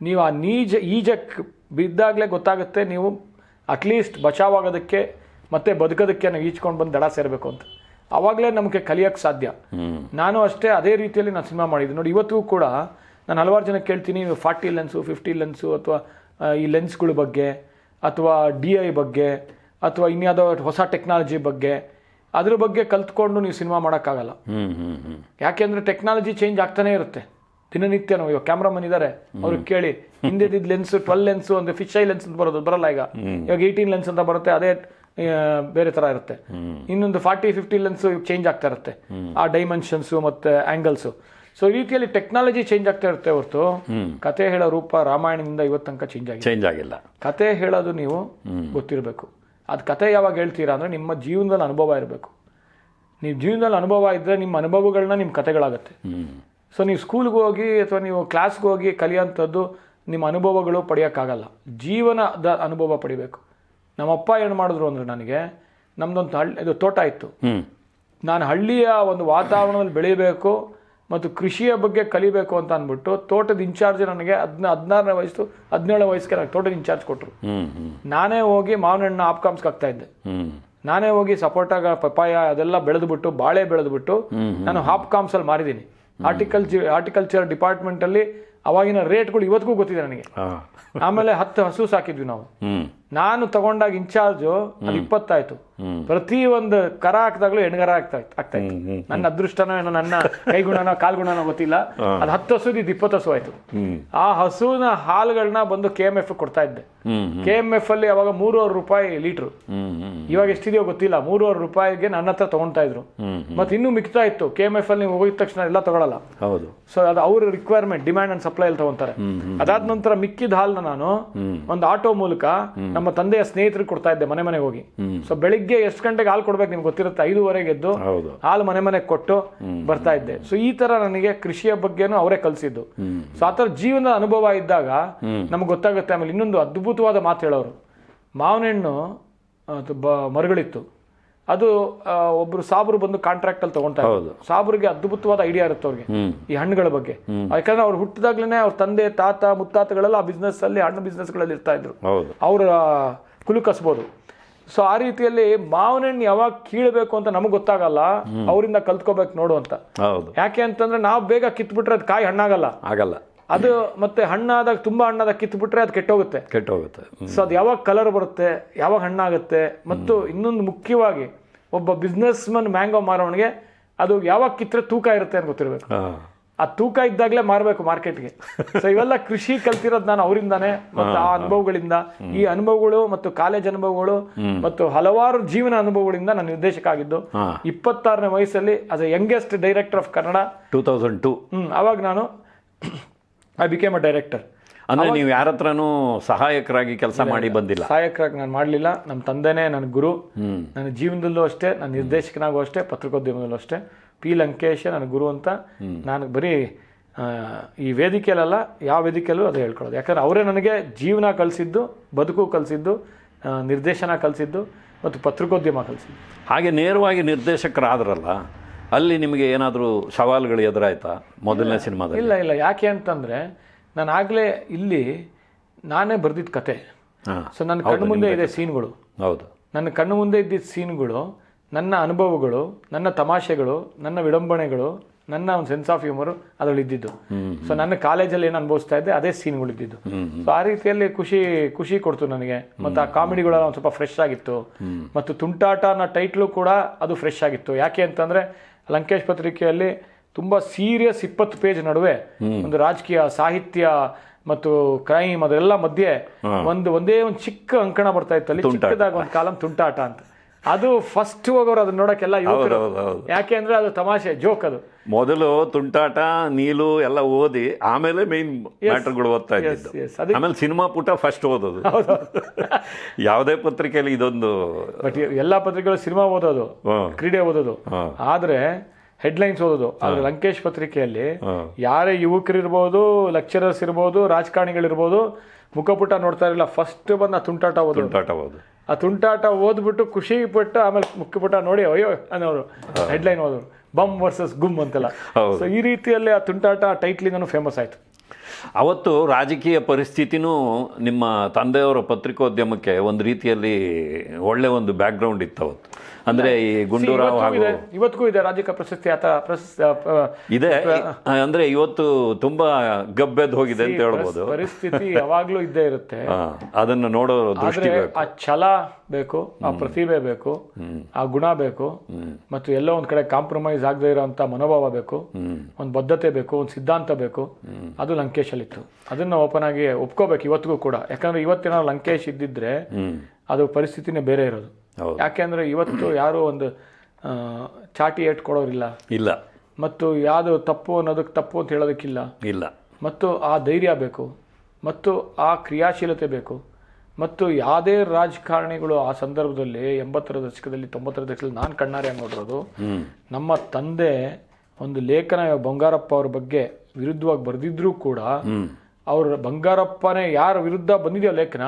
ನೀವು ಆ ನೀಜ ಈಜಕ್ಕೆ ಬಿದ್ದಾಗಲೇ ಗೊತ್ತಾಗುತ್ತೆ ನೀವು ಅಟ್ಲೀಸ್ಟ್ ಬಚಾವಾಗೋದಕ್ಕೆ ಮತ್ತೆ ಬದುಕೋದಕ್ಕೆ ನಾವು ಈಜ್ಕೊಂಡು ಬಂದು ದಡ ಸೇರಬೇಕು ಅಂತ. ಆವಾಗಲೇ ನಮಗೆ ಕಲಿಯೋಕ್ಕೆ ಸಾಧ್ಯ. ನಾನು ಅಷ್ಟೇ ಅದೇ ರೀತಿಯಲ್ಲಿ ನಾನು ಸಿನಿಮಾ ಮಾಡಿದ್ದೆ. ನೋಡಿ, ಇವತ್ತಿಗೂ ಕೂಡ ನಾನು ಹಲವಾರು ಜನ ಕೇಳ್ತೀನಿ ಫಾರ್ಟಿ ಲೆನ್ಸು ಫಿಫ್ಟಿ ಲೆನ್ಸು ಅಥವಾ ಈ ಲೆನ್ಸ್ಗಳ ಬಗ್ಗೆ, ಅಥವಾ ಡಿ ಐ ಬಗ್ಗೆ, ಅಥವಾ ಇನ್ಯಾವುದೋ ಹೊಸ ಟೆಕ್ನಾಲಜಿ ಬಗ್ಗೆ ಅದ್ರ ಬಗ್ಗೆ ಕಲ್ತ್ಕೊಂಡು ನೀವು ಸಿನಿಮಾ ಮಾಡೋಕ್ಕಾಗಲ್ಲ. ಯಾಕೆಂದ್ರೆ ಟೆಕ್ನಾಲಜಿ ಚೇಂಜ್ ಆಗ್ತಾನೆ ಇರುತ್ತೆ. ದಿನನಿತ್ಯ ನಾವು ಇವಾಗ ಕ್ಯಾಮ್ರಾಮನ್ ಇದ್ದಾರೆ ಅವ್ರಿಗೆ ಕೇಳಿ ಹಿಂದೆ ಲೆನ್ಸ್ ಟ್ವೆಲ್ ಲೆನ್ಸ್ ಒಂದು ಫಿಶ್ ಐ ಲೆನ್ಸ್ ಅಂತ ಬರೋದು ಬರಲ್ಲ ಈಗ. ಇವಾಗ ಏಯ್ಟೀನ್ ಲೆನ್ಸ್ ಅಂತ ಬರುತ್ತೆ ಅದೇ ಬೇರೆ ತರ ಇರುತ್ತೆ. ಇನ್ನೊಂದು ಫಾರ್ಟಿ ಫಿಫ್ಟಿ ಲೆನ್ಸ್ ಚೇಂಜ್ ಆಗ್ತಾ ಇರುತ್ತೆ. ಆ ಡೈಮೆನ್ಷನ್ಸು ಮತ್ತೆ ಆಂಗಲ್ಸ್ ಸೊ ಈ ರೀತಿಯಲ್ಲಿ ಟೆಕ್ನಾಲಜಿ ಚೇಂಜ್ ಆಗ್ತಾ ಇರುತ್ತೆ ಹೊರತು ಕತೆ ಹೇಳೋ ರೂಪ ರಾಮಾಯಣದಿಂದ ಇವತ್ತು ತನಕ ಚೇಂಜ್ ಆಗಿ ಚೇಂಜ್ ಆಗಿಲ್ಲ. ಕತೆ ಹೇಳೋದು ನೀವು ಗೊತ್ತಿರಬೇಕು. ಅದು ಕತೆ ಯಾವಾಗ ಹೇಳ್ತೀರಾ ಅಂದರೆ ನಿಮ್ಮ ಜೀವನದಲ್ಲಿ ಅನುಭವ ಇರಬೇಕು. ನೀವು ಜೀವನದಲ್ಲಿ ಅನುಭವ ಇದ್ದರೆ ನಿಮ್ಮ ಅನುಭವಗಳನ್ನ ನಿಮ್ಮ ಕತೆಗಳಾಗುತ್ತೆ. ಸೊ ನೀವು ಸ್ಕೂಲ್ಗೆ ಹೋಗಿ ಅಥವಾ ನೀವು ಕ್ಲಾಸ್ಗೆ ಹೋಗಿ ಕಲಿಯೋಂಥದ್ದು ನಿಮ್ಮ ಅನುಭವಗಳು ಪಡೆಯೋಕ್ಕಾಗಲ್ಲ ಜೀವನದ ಅನುಭವ ಪಡಿಬೇಕು. ನಮ್ಮಪ್ಪ ಏನು ಮಾಡಿದ್ರು ಅಂದರೆ ನನಗೆ ನಮ್ಮದೊಂದು ಹಳ್ಳಿ ಇದು ತೋಟ ಇತ್ತು. ನಾನು ಹಳ್ಳಿಯ ಒಂದು ವಾತಾವರಣದಲ್ಲಿ ಬೆಳಿಬೇಕು. ಮತ್ತು ಕೃಷಿಯ ಬಗ್ಗೆ ಕಲಿಬೇಕು ಅಂತ ಅಂದ್ಬಿಟ್ಟು ತೋಟದ ಇನ್ಚಾರ್ಜ್ ನನಗೆ ಹದಿನ ಹದಿನಾರನೇ ವಯಸ್ಸು ಹದಿನೇಳನೇ ವಯಸ್ಸಿಗೆ ನನಗೆ ತೋಟದ ಇನ್ಚಾರ್ಜ್ ಕೊಟ್ಟರು ನಾನೇ ಹೋಗಿ ಮಾವಿನ ಹಣ್ಣು ಹಾಕ್ತಾ ಇದ್ದೆ. ಹ್ಞೂ ನಾನೇ ಹೋಗಿ ಸಪೋಟ ಪಪಾಯ ಅದೆಲ್ಲ ಬೆಳೆದ್ಬಿಟ್ಟು ಬಾಳೆ ಬೆಳೆದ್ಬಿಟ್ಟು ನಾನು ಹಾಪ್ಕಾಮ್ಸಲ್ಲಿ ಅಲ್ಲಿ ಮಾರಿದ್ದೀನಿ ಆರ್ಟಿಕಲ್ಚರ್ ಆರ್ಟಿಕಲ್ಚರ್ ಡಿಪಾರ್ಟ್ಮೆಂಟ್ ಅಲ್ಲಿ ಅವಾಗಿನ ರೇಟ್ಗಳು ಇವತ್ತಿಗೂ ಗೊತ್ತಿದೆ ನನಗೆ. ಆಮೇಲೆ ಹತ್ತು ಹಸು ಸಾಕಿದ್ವಿ ನಾವು. ನಾನು ತಗೊಂಡಾಗ ಇನ್ಚಾರ್ಜು ಅದು ಇಪ್ಪತ್ತಾಯ್ತು. ಪ್ರತಿ ಒಂದು ಕರ ಹಾಕಿದಾಗಲೂ ಎಣ್ಗರ ಆಗ್ತಾ ಆಗ್ತಾ ಇತ್ತು. ನನ್ನ ಅದೃಷ್ಟನೋ ಏನೋ ನನ್ನ ಕೈಗುಣನೋ ಕಾಲ್ಗುಣನೋ ಗೊತ್ತಿಲ್ಲ. ಅದು ಹತ್ತು ಹಸು ಇದು ಇಪ್ಪತ್ತು ಹಸು ಆಯ್ತು. ಆ ಹಸುವಿನ ಹಾಲುಗಳನ್ನ ಬಂದು ಕೆ ಎಂ ಎಫ್ ಕೊಡ್ತಾ ಇದ್ದೆ. ಕೆ ಎಂ ಎಫ್ ಅಲ್ಲಿ ಅವಾಗ ಮೂರುವರೆ ರೂಪಾಯಿ ಲೀಟ್ರು. ಇವಾಗ ಎಷ್ಟಿದೆಯೋ ಗೊತ್ತಿಲ್ಲ. ಮೂರುವರೆ ರೂಪಾಯಿಗೆ ನನ್ನ ಹತ್ರ ತಗೊಳ್ತಾ ಇದ್ರು. ಮತ್ತೆ ಇನ್ನೂ ಮಿಕ್ತಾ ಇತ್ತು. ಕೆ ಎಂ ಎಫ್ ಅಲ್ಲಿ ನೀವು ಹೋಗಿದ ತಕ್ಷಣ ಎಲ್ಲ ತಗೊಳಲ್ಲ. ಹೌದು. ಸೊ ಅದು ಅವ್ರ ರಿಕ್ವೈರ್ಮೆಂಟ್ ಡಿಮ್ಯಾಂಡ್ ಅಂಡ್ ಸಪ್ಲೈ ಅಲ್ಲಿ ತಗೊಂತಾರೆ. ಅದಾದ ನಂತರ ಮಿಕ್ಕಿದ ಹಾಲ್ನ ನಾನು ಒಂದು ಆಟೋ ಮೂಲಕ ನಮ್ಮ ತಂದೆಯ ಸ್ನೇಹಿತರು ಕೊಡ್ತಾ ಇದ್ದೆ ಮನೆ ಮನೆಗೆ ಹೋಗಿ. ಸೊ ಬೆಳಿಗ್ಗೆ ಎಷ್ಟು ಗಂಟೆಗೆ ಹಾಲು ಕೊಡ್ಬೇಕು ನಿಮ್ಗೆ ಗೊತ್ತಿರುತ್ತೆ? ಐದುವರೆಗೆ ಎದ್ದು ಹಾಲು ಮನೆ ಮನೆಗೆ ಕೊಟ್ಟು ಬರ್ತಾ ಇದ್ದೆ. ಸೊ ಈ ತರ ನನಗೆ ಕೃಷಿಯ ಬಗ್ಗೆನೂ ಅವರೇ ಕಲಿಸಿದ್ದು. ಸೊ ಆ ಥರ ಜೀವನದ ಅನುಭವ ಇದ್ದಾಗ ನಮ್ಗೆ ಗೊತ್ತಾಗುತ್ತೆ. ಆಮೇಲೆ ಇನ್ನೊಂದು ಅದ್ಭುತವಾದ ಮಾತು ಹೇಳೋರು. ಮಾವಿನ ಮರುಗಳಿತ್ತು ಬ ಮರಗಳಿತ್ತು. ಅದು ಒಬ್ರು ಸಾಬ್ರು ಬಂದು ಕಾಂಟ್ರಾಕ್ಟ್ ಅಲ್ಲಿ ತಗೊಂತಾ ಇದ್ರು. ಸಾಬ್ರಿಗೆ ಅದ್ಭುತವಾದ ಐಡಿಯಾ ಇರುತ್ತೆ ಅವ್ರಿಗೆ. ಈ ಹಣ್ಣುಗಳ ಬಗ್ಗೆ. ಯಾಕಂದ್ರೆ ಅವ್ರು ಹುಟ್ಟಿದಾಗ್ಲೇ ಅವ್ರ ತಂದೆ ತಾತ ಮುತ್ತಾತಗಳೆಲ್ಲ ಆ ಬಿಸ್ನೆಸ್ ಅಲ್ಲಿ ಹಣ್ಣು ಬಿಸ್ನೆಸ್ಗಳಲ್ಲಿ ಇರ್ತಾ ಇದ್ರು. ಅವರ ಕುಲು ಕಸ್ಬೋದು. ಸೊ ಆ ರೀತಿಯಲ್ಲಿ ಮಾವಿನ ಹಣ್ಣು ಯಾವಾಗ ಕೀಳಬೇಕು ಅಂತ ನಮಗೆ ಗೊತ್ತಾಗಲ್ಲ ಅವರಿಂದ ಕಲ್ತ್ಕೋಬೇಕು ನೋಡು ಅಂತ. ಯಾಕೆ ಅಂತಂದ್ರೆ ನಾವು ಬೇಗ ಕಿತ್ಬಿಟ್ರೆ ಅದು ಕಾಯಿ ಹಣ್ಣಾಗಲ್ಲ. ಆಗಲ್ಲ. ಅದು ಮತ್ತೆ ಹಣ್ಣಾದಾಗ ತುಂಬಾ ಹಣ್ಣಾದಾಗ ಕಿತ್ಬಿಟ್ರೆ ಅದು ಕೆಟ್ಟೋಗುತ್ತೆ. ಕೆಟ್ಟೋಗುತ್ತೆ. ಸೊ ಅದು ಯಾವಾಗ ಕಲರ್ ಬರುತ್ತೆ ಯಾವಾಗ ಹಣ್ಣಾಗುತ್ತೆ ಮತ್ತು ಇನ್ನೊಂದು ಮುಖ್ಯವಾಗಿ ಒಬ್ಬ ಬಿಸ್ನೆಸ್ ಮನ್ ಮ್ಯಾಂಗೋ ಮಾರೋನಿಗೆ ಅದು ಯಾವಾಗ ಕಿತ್ತರೆ ತೂಕ ಇರುತ್ತೆ ಅಂತ ಗೊತ್ತಿರಬೇಕು. ಆ ತೂಕ ಇದ್ದಾಗಲೇ ಮಾರಬೇಕು ಮಾರ್ಕೆಟ್ಗೆ ಸೊ ಇವೆಲ್ಲ ಕೃಷಿ ಕಲ್ತಿರೋದು ನಾನು ಅವರಿಂದಾನೆ ಮತ್ತು ಆ ಅನುಭವಗಳಿಂದ. ಈ ಅನುಭವಗಳು ಮತ್ತು ಕಾಲೇಜ್ ಅನುಭವಗಳು ಮತ್ತು ಹಲವಾರು ಜೀವನ ಅನುಭವಗಳಿಂದ ನಾನು ನಿರ್ದೇಶಕ ಆಗಿದ್ದು. ಇಪ್ಪತ್ತಾರನೇ ವಯಸ್ಸಲ್ಲಿ as a youngest director of Kannada two thousand two hmm ಅವಾಗ ನಾನು ಐ ಬಿಕೇಮ್ ಅ ಡೈರೆಕ್ಟರ್ ಅಂದ್ರೆ ನೀವು ಯಾರ ಹತ್ರನೂ ಸಹಾಯಕರಾಗಿ ಕೆಲಸ ಮಾಡಿ ಬಂದಿಲ್ಲ. ಸಹಾಯಕರಾಗಿ ನಾನು ಮಾಡಲಿಲ್ಲ. ನಮ್ಮ ತಂದೆನೇ ನನ್ನ ಗುರು. ನನ್ನ ಜೀವನದಲ್ಲೂ ಅಷ್ಟೇ ನನ್ನ ನಿರ್ದೇಶಕನಾಗೂ ಅಷ್ಟೇ ಪತ್ರಿಕೋದ್ಯಮದಲ್ಲೂ ಅಷ್ಟೇ. ಪಿ. ಲಂಕೇಶ್ ನನ್ನ ಗುರು ಅಂತ ನಾನು ಬರೀ ಈ ವೇದಿಕೆಯಲ್ಲ ಯಾವ ವೇದಿಕೆಯಲ್ಲೂ ಅದು ಹೇಳ್ಕೊಳ್ಳೋದು. ಯಾಕಂದ್ರೆ ಅವರೇ ನನಗೆ ಜೀವನ ಕಲಿಸಿದ್ದು ಬದುಕು ಕಲಿಸಿದ್ದು ನಿರ್ದೇಶನ ಕಲಿಸಿದ್ದು ಮತ್ತು ಪತ್ರಿಕೋದ್ಯಮ ಕಲಿಸಿದ್ದು. ಹಾಗೆ ನೇರವಾಗಿ ನಿರ್ದೇಶಕರಾದ್ರಲ್ಲ ಅಲ್ಲಿ ನಿಮಗೆ ಏನಾದರೂ ಸವಾಲುಗಳು ಎದುರಾಯ್ತಾ? ಮೊದಲನೇ ಸಿನಿಮಾದಲ್ಲಿ? ಇಲ್ಲ ಇಲ್ಲ. ಯಾಕೆ ಅಂತಂದರೆ ನಾನು ಆಗಲೇ ಇಲ್ಲಿ ನಾನೇ ಬರೆದಿದ್ದ ಕತೆ. ಸೊ ನನ್ನ ಕಣ್ಣು ಮುಂದೆ ಇದೆ ಸೀನ್ಗಳು. ಹೌದು. ನನ್ನ ಕಣ್ಣು ಮುಂದೆ ಇದ್ದಿದ್ದ ಸೀನ್ಗಳು ನನ್ನ ಅನುಭವಗಳು ನನ್ನ ತಮಾಷೆಗಳು ನನ್ನ ವಿಡಂಬಣೆಗಳು ನನ್ನ ಒಂದು ಸೆನ್ಸ್ ಆಫ್ ಹ್ಯೂಮರ್ ಅದರಲ್ಲಿ ಇದ್ದಿದ್ದು. ಸೊ ನನ್ನ ಕಾಲೇಜಲ್ಲಿ ಏನು ಅನುಭವಿಸ್ತಾ ಇದ್ದೆ ಅದೇ ಸೀನ್ಗಳು ಇದ್ದಿದ್ದು. ಸೊ ಆ ರೀತಿಯಲ್ಲಿ ಖುಷಿ ಖುಷಿ ಕೊಡ್ತು ನನಗೆ. ಮತ್ತು ಆ ಕಾಮಿಡಿಗಳೆಲ್ಲ ಒಂದು ಸ್ವಲ್ಪ ಫ್ರೆಶ್ ಆಗಿತ್ತು. ಮತ್ತು ತುಂಟಾಟ ಅನ್ನೋ ಟೈಟ್ಲು ಕೂಡ ಅದು ಫ್ರೆಶ್ ಆಗಿತ್ತು. ಯಾಕೆ ಅಂತಂದ್ರೆ ಲಂಕೇಶ್ ಪತ್ರಿಕೆಯಲ್ಲಿ ತುಂಬಾ ಸೀರಿಯಸ್ ಇಪ್ಪತ್ತು ಪೇಜ್ ನಡುವೆ ಒಂದು ರಾಜಕೀಯ ಸಾಹಿತ್ಯ ಮತ್ತು ಕ್ರೈಮ್ ಅದೆಲ್ಲ ಮಧ್ಯೆ ಒಂದು ಒಂದೇ ಒಂದು ಚಿಕ್ಕ ಅಂಕಣ ಬರ್ತಾ ಇತ್ತು. ಅಲ್ಲಿ ಚಿಕ್ಕದಾಗ ಒಂದು ಕಾಲಂ ತುಂಟಾಟ ಅಂತ. ಅದು ಫಸ್ಟ್ ಹೋಗೋರು ಅದನ್ನ ನೋಡಕ್ಕೆಲ್ಲ ಯಾಕೆ ಅಂದ್ರೆ ಅದು ತಮಾಷೆ ಜೋಕ್ ಅದು. ಮೊದಲು ತುಂಟಾಟ ನೀಲು ಎಲ್ಲ ಓದಿ ಆಮೇಲೆ ಮೇನ್ ಮ್ಯಾಟರ್ಗಳು ಓದ್ತಾ ಇದ್ದಿದ್ದು. ಆಮೇಲೆ ಸಿನಿಮಾ ಪುಟ ಫಸ್ಟ್ ಓದೋದು. ಯಾವುದೇ ಪತ್ರಿಕೆಯಲ್ಲಿ ಇದೊಂದು ಬಟ್ ಎಲ್ಲ ಪತ್ರಿಕೆಗಳು ಸಿನಿಮಾ ಓದೋದು ಕ್ರೀಡೆ ಓದೋದು. ಆದ್ರೆ ಹೆಡ್ಲೈನ್ಸ್ ಓದೋದು. ಆದ್ರೆ ಲಂಕೇಶ್ ಪತ್ರಿಕೆಯಲ್ಲಿ. ಯಾರೇ ಯುವಕರಿರ್ಬೋದು ಲೆಕ್ಚರರ್ಸ್ ಇರ್ಬೋದು ರಾಜಕಾರಣಿಗಳಿರ್ಬೋದು ಮುಖಪುಟ ನೋಡ್ತಾ ಇರಲಿಲ್ಲ ಫಸ್ಟ್ ಬಂದು ಆ ತುಂಟಾಟ ಓದೋದು. ತುಂಟಾಟ ಓದು. ಆ ತುಂಟಾಟ ಓದ್ಬಿಟ್ಟು ಖುಷಿ ಪಟ್ಟು ಆಮೇಲೆ ಮುಖಪುಟ ನೋಡಿ ಅಯ್ಯೋ ಅನ್ನೋರು ಹೆಡ್ಲೈನ್ ಓದೋರು. ಬಮ್ ವರ್ಸಸ್ ಗುಮ್ ಅಂತೆಲ್ಲ. ಸೊ ಈ ರೀತಿಯಲ್ಲಿ ಆ ತುಂಟಾಟ ಟೈಟ್ಲಿಂದನೂ ಫೇಮಸ್ ಆಯ್ತು. ಅವತ್ತು ರಾಜಕೀಯ ಪರಿಸ್ಥಿತಿನೂ ನಿಮ್ಮ ತಂದೆಯವರ ಪತ್ರಿಕೋದ್ಯಮಕ್ಕೆ ಒಂದು ರೀತಿಯಲ್ಲಿ ಒಳ್ಳೆ ಒಂದು ಬ್ಯಾಕ್ಗ್ರೌಂಡ್ ಇತ್ತು ಅವತ್ತು. ಅಂದರೆ ಈ ಗುಂಡೂರಾವ್ ಇವತ್ತಿಗೂ ಇದೆ ರಾಜಕೀಯ ಪ್ರಶಸ್ತಿ ಆತ ಪ್ರಶಸ್ತಿ ಇದೆ. ಅಂದ್ರೆ ಇವತ್ತು ತುಂಬಾ ಗಬ್ಬೆದ್ದು ಹೋಗಿದೆ ಅಂತ ಹೇಳ್ಬೋದು. ಪರಿಸ್ಥಿತಿ ಯಾವಾಗ್ಲೂ ಇದ್ದೇ ಇರುತ್ತೆ. ಅದನ್ನ ನೋಡೋ ದೃಷ್ಟಿ ಆ ಛಲ ಬೇಕು ಆ ಪ್ರತಿಭೆ ಬೇಕು ಆ ಗುಣ ಬೇಕು ಮತ್ತು ಎಲ್ಲೋ ಒಂದ್ ಕಡೆ ಕಾಂಪ್ರಮೈಸ್ ಆಗದೆ ಇರೋಂಥ ಮನೋಭಾವ ಬೇಕು ಒಂದು ಬದ್ಧತೆ ಬೇಕು ಒಂದು ಸಿದ್ಧಾಂತ ಬೇಕು ಅದು ಲಂಕೇಶಲ್ಲಿತ್ತು. ಅದನ್ನ ಓಪನ್ ಆಗಿ ಒಪ್ಕೋಬೇಕು ಇವತ್ತಿಗೂ ಕೂಡ. ಯಾಕಂದ್ರೆ ಇವತ್ತಿನ ಲಂಕೇಶ್ ಇದ್ದಿದ್ರೆ ಅದು ಪರಿಸ್ಥಿತಿನೇ ಬೇರೆ ಇರೋದು. ಯಾಕೆಂದ್ರೆ ಇವತ್ತು ಯಾರು ಒಂದು ಚಾಟಿ ಏಟ್ ಕೊಡೋರಿಲ್ಲ. ಇಲ್ಲ. ಮತ್ತು ಯಾವುದು ತಪ್ಪು ಅನ್ನೋದಕ್ಕೆ ತಪ್ಪು ಅಂತ ಹೇಳೋದಕ್ಕಿಲ್ಲ. ಇಲ್ಲ. ಮತ್ತು ಆ ಧೈರ್ಯ ಬೇಕು. ಮತ್ತು ಆ ಕ್ರಿಯಾಶೀಲತೆ ಬೇಕು. ಮತ್ತು ಯಾವುದೇ ರಾಜಕಾರಣಿಗಳು ಆ ಸಂದರ್ಭದಲ್ಲಿ ಎಂಬತ್ತರ ದಶಕದಲ್ಲಿ ತೊಂಬತ್ತರ ದಶಕದಲ್ಲಿ ನಾನು ಕಣ್ಣಾರೆ ನೋಡಿರೋದು. ನಮ್ಮ ತಂದೆ ಒಂದು ಲೇಖನ ಬಂಗಾರಪ್ಪ ಅವ್ರ ಬಗ್ಗೆ ವಿರುದ್ಧವಾಗಿ ಬರೆದಿದ್ರು ಕೂಡ ಅವ್ರ ಬಂಗಾರಪ್ಪನೇ ಯಾರ ವಿರುದ್ಧ ಬಂದಿದೆಯೋ ಲೇಖನ.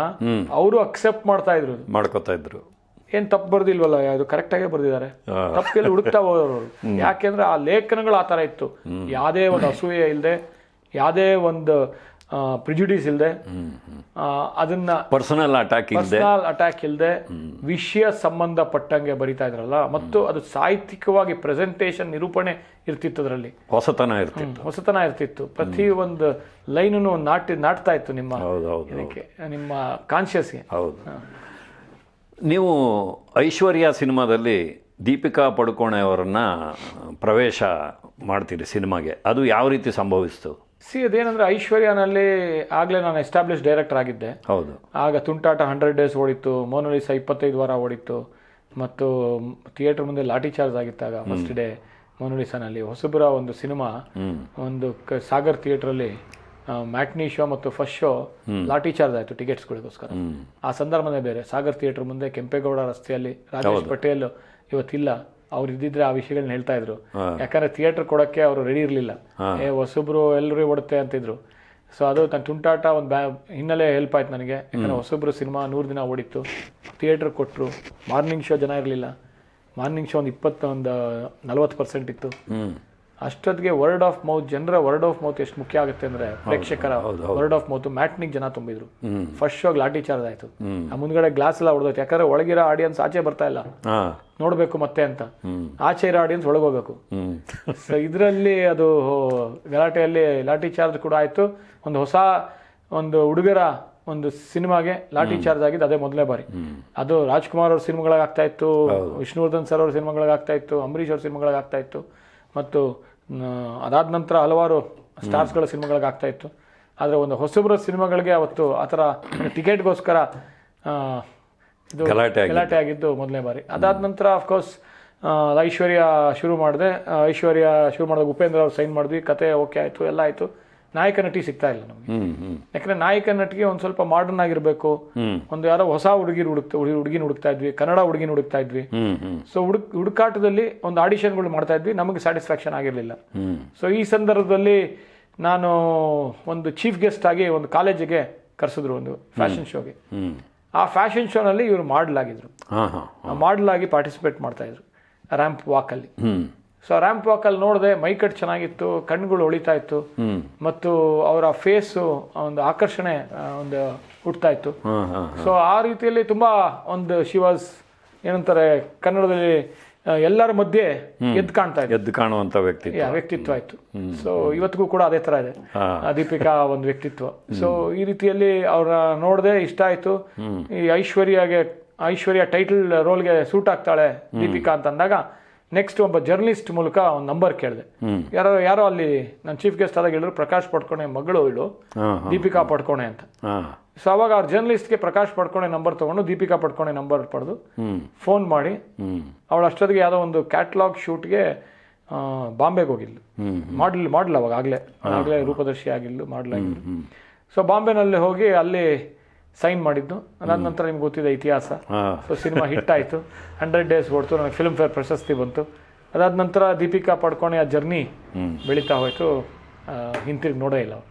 ಅವರು ಅಕ್ಸೆಪ್ಟ್ ಮಾಡ್ತಾ ಇದ್ರು. ಮಾಡ್ಕೋತಾ ಇದ್ರು. ಏನ್ ತಪ್ಪು ಬರ್ದಿಲ್ವಲ್ಲ ಯಾವುದು ಕರೆಕ್ಟ್ ಆಗಿ ಬರ್ದಿದ್ದಾರೆ. ತಪ್ಪೆಲ್ಲ ಹುಡುಕ್ತಾ ಹೋದವರು. ಯಾಕೆಂದ್ರೆ ಆ ಲೇಖನಗಳು ಆ ಥರ ಇತ್ತು. ಯಾವುದೇ ಒಂದು ಅಸೂಯೆ ಇಲ್ಲದೆ ಯಾವುದೇ ಒಂದು ಪ್ರಿಜುಡಿಸ್ ಇಲ್ಲದೆ ಅದನ್ನ ಪರ್ಸನಲ್ ಅಟ್ಯಾಕ್ ಪರ್ಸನಲ್ ಅಟ್ಯಾಕ್ ಇಲ್ಲದೆ ವಿಷಯ ಸಂಬಂಧಪಟ್ಟಂಗೆ ಬರಿತಾ ಇದ್ರಲ್ಲ ಮತ್ತು ಅದು ಸಾಹಿತ್ಯಿಕವಾಗಿ ಪ್ರೆಸೆಂಟೇಷನ್ ನಿರೂಪಣೆ ಇರ್ತಿತ್ತು ಅದರಲ್ಲಿ ಹೊಸತನ ಇರ್ತಿತ್ತು. ಹೊಸತನ ಇರ್ತಿತ್ತು. ಪ್ರತಿ ಒಂದು ಲೈನೂ ನಾಟಿ ನಾಟ್ತಾ ಇತ್ತು ನಿಮ್ಮ ಹೌದು ಹೌದು ಇದಕ್ಕೆ ನಿಮ್ಮ ಕಾನ್ಶಿಯಸ್ಗೆ ಹೌದು. ನೀವು ಐಶ್ವರ್ಯ ಸಿನಿಮಾದಲ್ಲಿ ದೀಪಿಕಾ ಪಡುಕೋಣೆ ಅವರನ್ನ ಪ್ರವೇಶ ಮಾಡ್ತೀರಿ ಸಿನಿಮಾಗೆ. ಅದು ಯಾವ ರೀತಿ ಸಂಭವಿಸ್ತು? ಸಿ ಅದೇನಂದ್ರೆ ಐಶ್ವರ್ಯನಲ್ಲಿ ಆಗಲೇ ನಾನು ಎಸ್ಟಾಬ್ಲಿಷ್ ಡೈರೆಕ್ಟರ್ ಆಗಿದ್ದೆ. ಹೌದು. ಆಗ ತುಂಟಾಟ ಹಂಡ್ರೆಡ್ ಡೇಸ್ ಓಡಿತ್ತು ಮೋನಲಿಸ ಇಪ್ಪತ್ತೈದು ವಾರ ಓಡಿತ್ತು ಮತ್ತು ಥಿಯೇಟರ್ ಮುಂದೆ ಲಾಠಿ ಚಾರ್ಜ್ ಆಗಿತ್ತಾಗ ಫಸ್ಟ್ ಡೇ ಮೋನಲಿಸಾನಲ್ಲಿ ಹೊಸಬರ ಒಂದು ಸಿನಿಮಾ ಒಂದು ಸಾಗರ್ ಥಿಯೇಟ್ರಲ್ಲಿ ಮ್ಯಾಟ್ನಿ ಶೋ ಮತ್ತು ಫಸ್ಟ್ ಶೋ ಲಾಠಿ ಚಾರ್ಜ್ ಆಯಿತು ಟಿಕೆಟ್ಸ್ಗಳಿಗೋಸ್ಕರ. ಆ ಸಂದರ್ಭನೇ ಬೇರೆ ಸಾಗರ್ ಥಿಯೇಟರ್ ಮುಂದೆ ಕೆಂಪೇಗೌಡ ರಸ್ತೆಯಲ್ಲಿ ರಾಜೇಶ್ ಪಟೇಲ್ ಇವತ್ತಿಲ್ಲ. ಅವ್ರು ಇದ್ದಿದ್ರೆ ಆ ವಿಷಯಗಳನ್ನ ಹೇಳ್ತಾ ಇದ್ರು. ಯಾಕಂದ್ರೆ ಥಿಯೇಟರ್ ಕೊಡಕ್ಕೆ ಅವರು ರೆಡಿ ಇರಲಿಲ್ಲ. ಏ ಹೊಸಬ್ರು ಎಲ್ಲರೂ ಓಡುತ್ತೆ ಅಂತಿದ್ರು. ಸೊ ಅದು ತನ್ನ ತುಂಟಾಟ ಒಂದು ಬ್ಯಾ ಹಿನ್ನೆಲೆ ಹೆಲ್ಪ್ ಆಯ್ತು ನನಗೆ. ಯಾಕಂದ್ರೆ ಹೊಸಬ್ರು ಸಿನಿಮಾ ನೂರು ದಿನ ಓಡಿತ್ತು. ಥಿಯೇಟರ್ ಕೊಟ್ಟರು ಮಾರ್ನಿಂಗ್ ಶೋ ಜನ ಇರಲಿಲ್ಲ. ಮಾರ್ನಿಂಗ್ ಶೋ ಒಂದು ಇಪ್ಪತ್ತೊಂದು ನಲ್ವತ್ತು ಪರ್ಸೆಂಟ್ ಇತ್ತು. ಅಷ್ಟೊತ್ತಿಗೆ ವರ್ಡ್ ಆಫ್ ಮೌತ್ ಜನರ ವರ್ಡ್ ಆಫ್ ಮೌತ್ ಎಷ್ಟು ಮುಖ್ಯ ಆಗುತ್ತೆ ಅಂದ್ರೆ ಪ್ರೇಕ್ಷಕರ ವರ್ಡ್ ಆಫ್ ಮೌತ್ ಮ್ಯಾಟ್ನಿಗೆ ಜನ ತುಂಬಿದ್ರು. ಫಸ್ಟ್ ಶೋಗ್ ಲಾಠಿ ಚಾರ್ಜ್ ಆಯ್ತು. ಆ ಮುಂದ್ಗಡೆ ಗ್ಲಾಸ್ ಎಲ್ಲ ಹೊಡೆದೋಯ್ತು. ಯಾಕಂದ್ರೆ ಒಳಗಿರೋ ಆಡಿಯನ್ಸ್ ಆಚೆ ಬರ್ತಾ ಇಲ್ಲ. ನೋಡ್ಬೇಕು ಮತ್ತೆ ಅಂತ. ಆಚೆ ಇರೋ ಆಡಿಯನ್ಸ್ ಒಳಗೋಗ್ಬೇಕು ಹೋಗ್ಬೇಕು. ಸೊ ಇದರಲ್ಲಿ ಅದು ಗಲಾಟೆಯಲ್ಲಿ ಲಾಠಿ ಚಾರ್ಜ್ ಕೂಡ ಆಯ್ತು. ಒಂದು ಹೊಸ ಒಂದು ಹುಡುಗರ ಒಂದು ಸಿನಿಮಾಗೆ ಲಾಠಿ ಚಾರ್ಜ್ ಆಗಿದ್ದು ಅದೇ ಮೊದಲನೇ ಬಾರಿ. ಅದು ರಾಜ್ಕುಮಾರ್ ಅವ್ರ ಸಿನಿಮಾಗಳಾಗ್ತಾ ಇತ್ತು ವಿಷ್ಣುವರ್ಧನ್ ಸರ್ ಅವ್ರ ಸಿನಿಮಾಗಳಾಗ್ತಾ ಇತ್ತು ಅಂಬರೀಷ್ ಅವ್ರ ಸಿನಿಮಾಗಳಾಗ್ತಾ ಇತ್ತು. ಮತ್ತು ಅದಾದ ನಂತರ ಹಲವಾರು ಸ್ಟಾರ್ಸ್ಗಳ ಸಿನಿಮಾಗಳಿಗೆ ಆಗ್ತಾ ಇತ್ತು. ಆದರೆ ಒಂದು ಹೊಸಬ್ರ ಸಿನಿಮಾಗಳಿಗೆ ಅವತ್ತು ಆ ಥರ ಟಿಕೆಟ್ಗೋಸ್ಕರ ಇದು ಗಲಾಟೆ ಆಗಿ ಗಲಾಟೆ ಆಗಿದ್ದು ಮೊದಲನೇ ಬಾರಿ. ಅದಾದ ನಂತರ ಅಫ್ಕೋರ್ಸ್ ಐಶ್ವರ್ಯ ಶುರು ಮಾಡಿದೆ. ಐಶ್ವರ್ಯ ಶುರು ಮಾಡಿದಾಗ ಉಪೇಂದ್ರ ಅವ್ರು ಸೈನ್ ಮಾಡಿದ್ವಿ. ಕತೆ ಓಕೆ ಆಯಿತು ಎಲ್ಲ ಆಯಿತು. ನಾಯಕ ನಟಿ ಸಿಗ್ತಾ ಇಲ್ಲ ನಮಗೆ. ಹ್ಮ್ ಹ್ಮ್. ಯಾಕಂದ್ರೆ ನಾಯಕ ನಟಿಗೆ ಒಂದು ಸ್ವಲ್ಪ ಮಾಡರ್ನ್ ಆಗಿರಬೇಕು. ಒಂದು ಯಾರೋ ಹೊಸ ಹುಡುಗಿ ಹುಡುಕ್ತಾ ಹುಡುಗಿನ ಹುಡುಕ್ತಾ ಇದ್ವಿ ಕನ್ನಡ ಹುಡುಗಿನ ಹುಡುಕ್ತಾ ಇದ್ವಿ. ಸೊ ಹುಡುಕ್ ಹುಡುಕಾಟದಲ್ಲಿ ಒಂದು ಆಡಿಷನ್ಗಳು ಮಾಡ್ತಾ ಇದ್ವಿ ನಮಗೆ ಸ್ಯಾಟಿಸ್ಫ್ಯಾಕ್ಷನ್ ಆಗಿರಲಿಲ್ಲ. ಸೊ ಈ ಸಂದರ್ಭದಲ್ಲಿ ನಾನು ಒಂದು ಚೀಫ್ ಗೆಸ್ಟ್ ಆಗಿ ಒಂದು ಕಾಲೇಜಿಗೆ ಕರೆಸಿದ್ರು ಒಂದು ಫ್ಯಾಷನ್ ಶೋಗೆ ಹ್ಮ್. ಆ ಫ್ಯಾಷನ್ ಶೋನಲ್ಲಿ ಇವರು ಮಾಡಲಾಗಿದ್ರು ಆಗಿ ಪಾರ್ಟಿಸಿಪೇಟ್ ಮಾಡ್ತಾ ಇದ್ರು. ರ್ಯಾಂಪ್ ವಾಕಲ್ಲಿ ಹ್ಮ್. ಸೊ ರ್ಯಾಂಪ್ ವಾಕಲ್ಲಿ ನೋಡಿದೆ ಮೈಕಟ್ ಚೆನ್ನಾಗಿತ್ತು ಕಣ್ಗಳು ಹೊಳಿತಾ ಇತ್ತು. ಮತ್ತು ಅವರ ಫೇಸು ಒಂದು ಆಕರ್ಷಣೆ ಒಂದು ಹುಟ್ತಾ ಇತ್ತು. ಸೊ ಆ ರೀತಿಯಲ್ಲಿ ತುಂಬಾ ಒಂದು ಶಿವಾಸ್ ಏನಂತಾರೆ ಕನ್ನಡದಲ್ಲಿ ಎಲ್ಲರ ಮಧ್ಯೆ ಎದ್ದು ಕಾಣ್ತಾ ಇದೆ ಎದ್ದು ಕಾಣುವಂತ ವ್ಯಕ್ತಿ ವ್ಯಕ್ತಿತ್ವ ಆಯ್ತು ಸೊ ಇವತ್ತಿಗೂ ಕೂಡ ಅದೇ ತರ ಇದೆ. ದೀಪಿಕಾ ಒಂದು ವ್ಯಕ್ತಿತ್ವ. ಸೊ ಈ ರೀತಿಯಲ್ಲಿ ಅವ್ರ ನೋಡದೆ ಇಷ್ಟ ಆಯ್ತು. ಈ ಐಶ್ವರ್ಯಾಗೆ ಐಶ್ವರ್ಯ ಟೈಟಲ್ ರೋಲ್ಗೆ ಸೂಟ್ ಆಗ್ತಾಳೆ ದೀಪಿಕಾ ಅಂತ ಅಂದಾಗ ನೆಕ್ಸ್ಟ್ ಒಬ್ಬ ಜರ್ನಲಿಸ್ಟ್ ಮೂಲಕ ಒಂದು ನಂಬರ್ ಕೇಳಿದೆ. ಯಾರೋ ಯಾರೋ ಅಲ್ಲಿ ನನ್ನ ಚೀಫ್ ಗೆಸ್ಟ್ ಆದಾಗ ಹೇಳಿದ್ರು ಪ್ರಕಾಶ್ ಪಡ್ಕೊಣೆ ಮಗಳು ಇಳು ದೀಪಿಕಾ ಪಡ್ಕೊಣೆ ಅಂತ. ಸೊ ಅವಾಗ ಅವ್ರ ಜರ್ನಲಿಸ್ಟ್ಗೆ ಪ್ರಕಾಶ್ ಪಡ್ಕೊಣೆ ನಂಬರ್ ತಗೊಂಡು ದೀಪಿಕಾ ಪಡ್ಕೊಣೆ ನಂಬರ್ ಪಡೆದು ಫೋನ್ ಮಾಡಿ. ಅವಳು ಅಷ್ಟೊತ್ತಿಗೆ ಯಾವುದೋ ಒಂದು ಕ್ಯಾಟ್ಲಾಗ್ ಶೂಟ್ಗೆ ಬಾಂಬೆಗೆ ಹೋಗಿದ್ಲು. ಮಾಡಲ್ ಮಾಡಲ್ ಅವಾಗ ಆಗಲೇ. ಆಗಲೇ ರೂಪದರ್ಶಿ ಆಗಿಲ್ಲ ಮಾಡಲಾಗಿಲ್ಲ ಸೊ ಬಾಂಬೆನಲ್ಲಿ ಹೋಗಿ ಅಲ್ಲಿ ಸೈನ್ ಮಾಡಿದ್ದು. ಅದಾದ ನಂತರ ನಿಮ್ಗೆ ಗೊತ್ತಿದೆ ಇತಿಹಾಸ. ಸೊ ಸಿನಿಮಾ ಹಿಟ್ ಆಯಿತು. ಹಂಡ್ರೆಡ್ ಡೇಸ್ ಓಡ್ತು ನನಗೆ ಫಿಲ್ಮ್ ಫೇರ್ ಪ್ರಶಸ್ತಿ ಬಂತು. ಅದಾದ ನಂತರ ದೀಪಿಕಾ ಪಡ್ಕೊಂಡು ಆ ಜರ್ನಿ ಬೆಳೀತಾ ಹೋಯಿತು. ಹಿಂತಿರುಗಿ ನೋಡೇ ಇಲ್ಲ ಅವ್ರು.